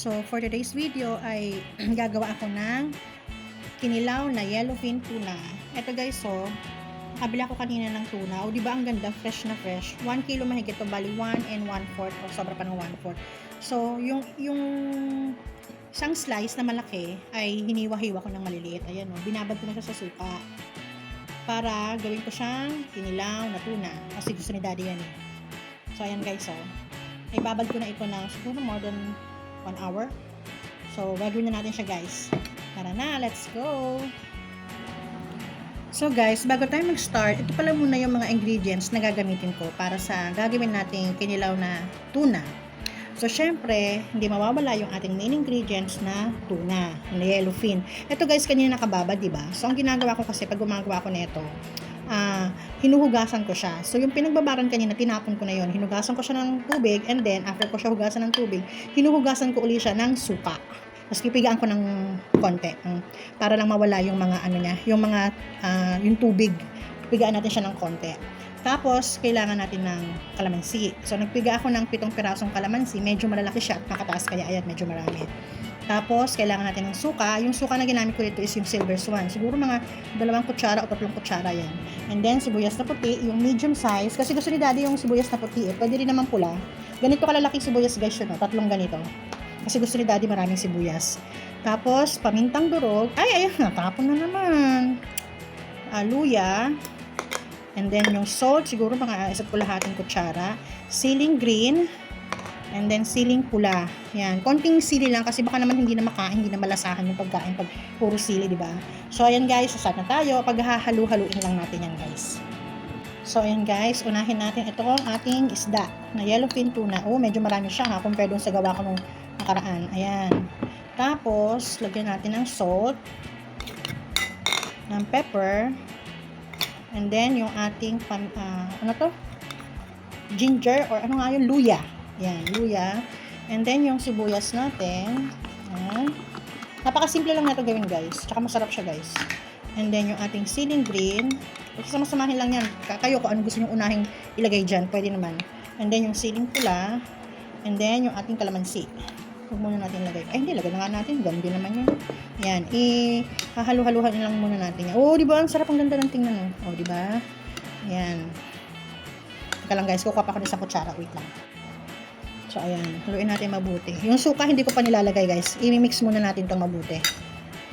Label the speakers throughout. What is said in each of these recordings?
Speaker 1: for today's video ay gagawa ako ng kinilaw na yellowfin tuna. Ito guys, so, kabila ko kanina ng tuna. O, di ba ang ganda, fresh na fresh. 1 kilo mahigit to, bali 1 and 1 fourth o sobra pa ng 1 fourth. So, yung, yung isang slice na malaki ay hiniwa-hiwa ko ng maliliit. Ayan o, binabad ko na siya sa suka. Para gawin ko siyang kinilaw na tuna. Kasi gusto ni daddy yan eh. So, ayan guys, so, ibabad ko na ito na siguro more than 1 hour. So, gagawin na natin siya guys. Tara na, let's go! So guys, bago tayo mag-start, ito pala muna yung mga ingredients na gagamitin ko para sa gagawin nating kinilaw na tuna. So, syempre, hindi mawawala yung ating main ingredients na tuna, na yellowfin. Ito guys, kanina nakababa, di ba? So, ang ginagawa ko kasi pag gumagawa ko nito, ah, hinuhugasan ko siya. So, yung pinagbabaran kanina, tinapon ko na yon Hinugasan ko siya ng tubig and then, after ko siya hugasan ng tubig, hinuhugasan ko uli siya ng suka. Tapos pipigaan ko ng konti mm, para lang mawala yung mga ano niya, yung mga ah, yung tubig. Pigaan natin siya ng konti. Tapos, kailangan natin ng kalamansi. So, nagpiga ako ng pitong pirasong kalamansi. Medyo malalaki siya at makataas kaya ayan, medyo marami. Tapos, kailangan natin ng suka. Yung suka na ginamit ko dito is yung silver swan. Siguro mga dalawang kutsara o tatlong kutsara yan. And then, sibuyas na puti, yung medium size. Kasi gusto ni daddy yung sibuyas na puti. Eh. Pwede rin naman pula. Ganito kalalaki sibuyas guys yun. Oh. Tatlong ganito. Kasi gusto ni daddy maraming sibuyas. Tapos, pamintang durog. Ay, ayun, natapon na naman. Ah, luya. And then, yung salt, siguro mga isa't kulahating kutsara. Siling green. And then, siling pula. Yan. Konting sili lang kasi baka naman hindi na makain, hindi na malasahan yung pagkain pag puro sili, di ba? So, ayan guys, sasat na tayo. Paghahalu-haluin lang natin yan guys. So, ayan guys, unahin natin ito ang ating isda na yellowfin tuna. Oh, medyo marami siya ha, compare dun sa gawa ko nung nakaraan. Ayan. Tapos, lagyan natin ng salt, ng pepper, and then yung ating, pan, ah, ano to? Ginger, or ano nga yun? Luya. Ayan, luya. And then, yung sibuyas natin. Ayan. Napakasimple lang natin gawin guys. Tsaka masarap siya guys. And then, yung ating siling green. Kasi masamahin lang yan. Ka- Kayo kung ano gusto nyo unahing ilagay dyan. Pwede naman. And then, yung siling pula. And then, yung ating kalamansi. Huwag muna natin lagay. Ay, hindi. Lagay na nga natin. Ganun din naman yun. Yan. I-hahalu-haluhan lang muna natin yan. Oh, di ba? Ang sarap. Ang ganda ng tingnan. Oh, oh di ba? Yan. Teka lang guys. Kukuha pa ng isang kutsara. Wait lang. So, ayan. Haluin natin mabuti. Yung suka, hindi ko pa nilalagay guys. I-mix muna natin itong mabuti.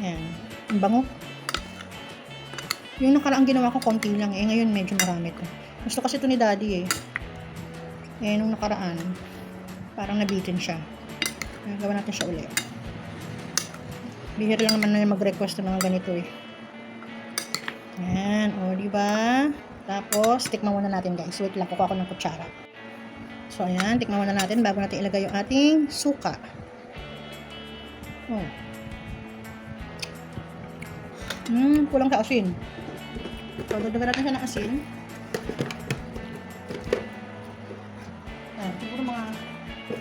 Speaker 1: Yan. Ang bango. Yung nakaraang ginawa ko, konti lang eh. Ngayon, medyo marami to. Gusto kasi ito ni daddy eh. Eh, nung nakaraan, parang nabitin siya. Kaya gawa natin siya ulit. Bihira lang naman na mag-request ng mga ganito eh. Yan, o, di ba? Tapos, tikman muna natin guys. Wait lang, kukuha ko ng kutsara. So, ayan, tikman muna natin bago natin ilagay yung ating suka. Oh. Hmm, kulang sa asin. So, dagdagan natin siya ng asin. Ayan, siguro mga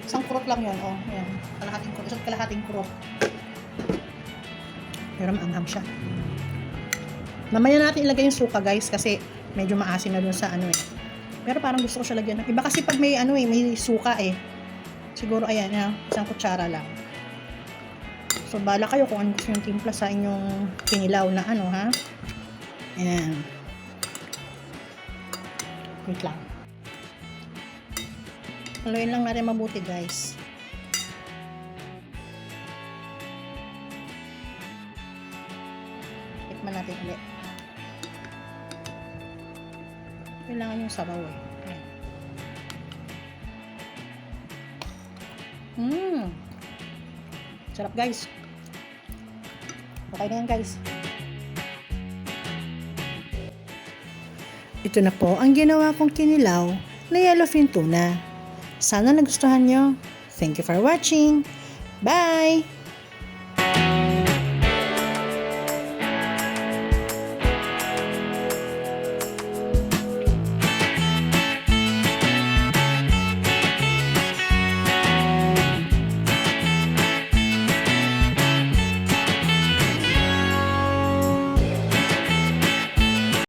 Speaker 1: isang kurot lang yun. Oh, ayan. Kalahating kurot. Isa't kalahating kurot. Pero maanghang siya. Mamaya natin ilagay yung suka guys kasi medyo maasim na dun sa ano eh. Pero parang gusto ko siya lagyan iba kasi pag may ano eh, may suka eh. Siguro ayan, ah, isang kutsara lang. So bala kayo kung ano gusto yung timpla sa inyong kinilaw na ano ha. Ayan. Wait lang. Haluin lang natin mabuti guys. Tikman natin ulit. Kailangan yung sabaw eh. Mmm. Sarap guys. Okay na yan guys. Ito na po ang ginawa kong kinilaw na yellowfin tuna. Sana nagustuhan nyo. Thank you for watching. Bye!